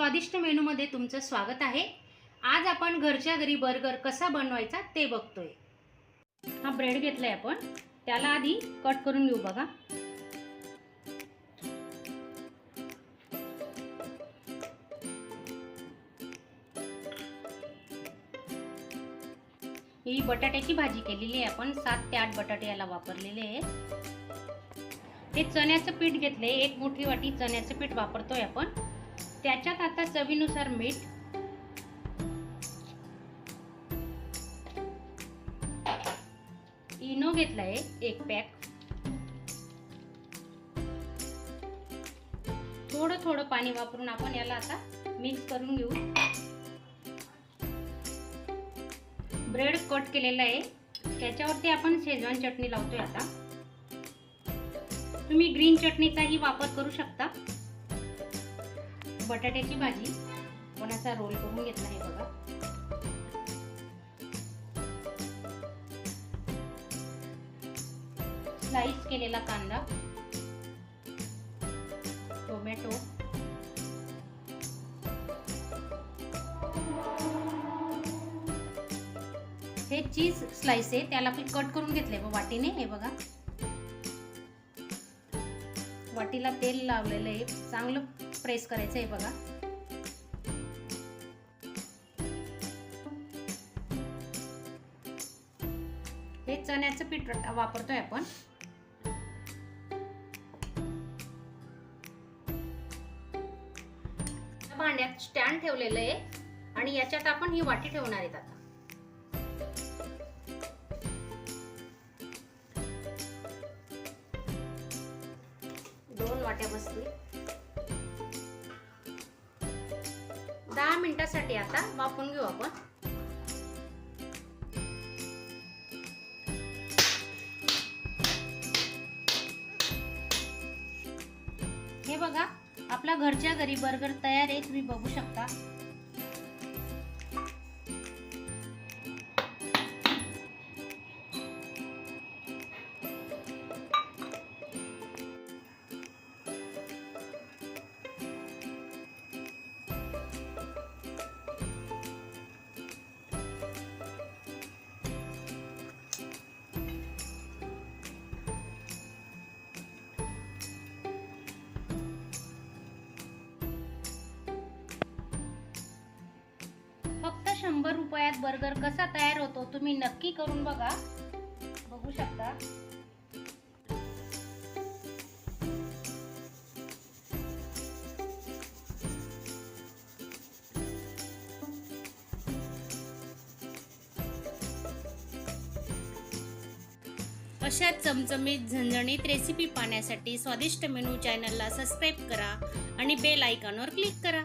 स्वादिष्ट मेनूमध्ये तुमचं स्वागत आहे. आज आपण घरच्या घरी बर्गर कसा बनवायचा ते बघतोय. हा ब्रेड घेतलाय आपण. त्याला आधी कट करून घेऊ बघा. ही बटाट्याची भाजी केलेली आहे आपण. सात ते आठ बटाटे याला वापरलेले आहे हे चण्याचं पीठ घेतले एक मोठी वाटी चण्याचं पीठ वापरतोय आपण. त्याच्यात आता चवीनुसार मीठ. इनो घेतलाय एक पॅक. थोडं थोडं पाणी वापरून आपण याला आता मिक्स करून घेऊ. ब्रेड कट केलेला आहे. त्याच्यावरती आपण शेजवान चटणी लावतोय आता. तुम्ही ग्रीन चटणीचाही वापर करू शकता. बटाट्याची भाजी. पण असा रोल करून घेतला आहे बघा. स्लाइस केलेला कांदा. टोमॅटो हे चीज स्लाइस आहे त्याला मी कट करून घेतले वाटीने हे बघा. वाटीला तेल लावलेलं आहे चांगलं प्रेस करायचं आहे बघा. हे चण्याचं पीठ वापरतोय आपण. भांड्यात स्टँड ठेवलेलं आहे आणि याच्यात आपण ही वाटी ठेवणार आहेत आता. दोन वाट्या बसतील. मिनिटासाठी आता वापरून घेऊ आपण. हे बघा आपला घरच्या घरी बर्गर तयार आहे तुम्ही बघू शकता. शंभर रुपयात बर्गर कसा तयार होतो तुम्ही नक्की करून बघा. बघू शकता. अशा चमचमीत झणझणीत रेसिपी पाहण्यासाठी स्वादिष्ट मेनू चॅनलला सबस्क्राईब करा आणि बेल आयकॉनवर क्लिक करा.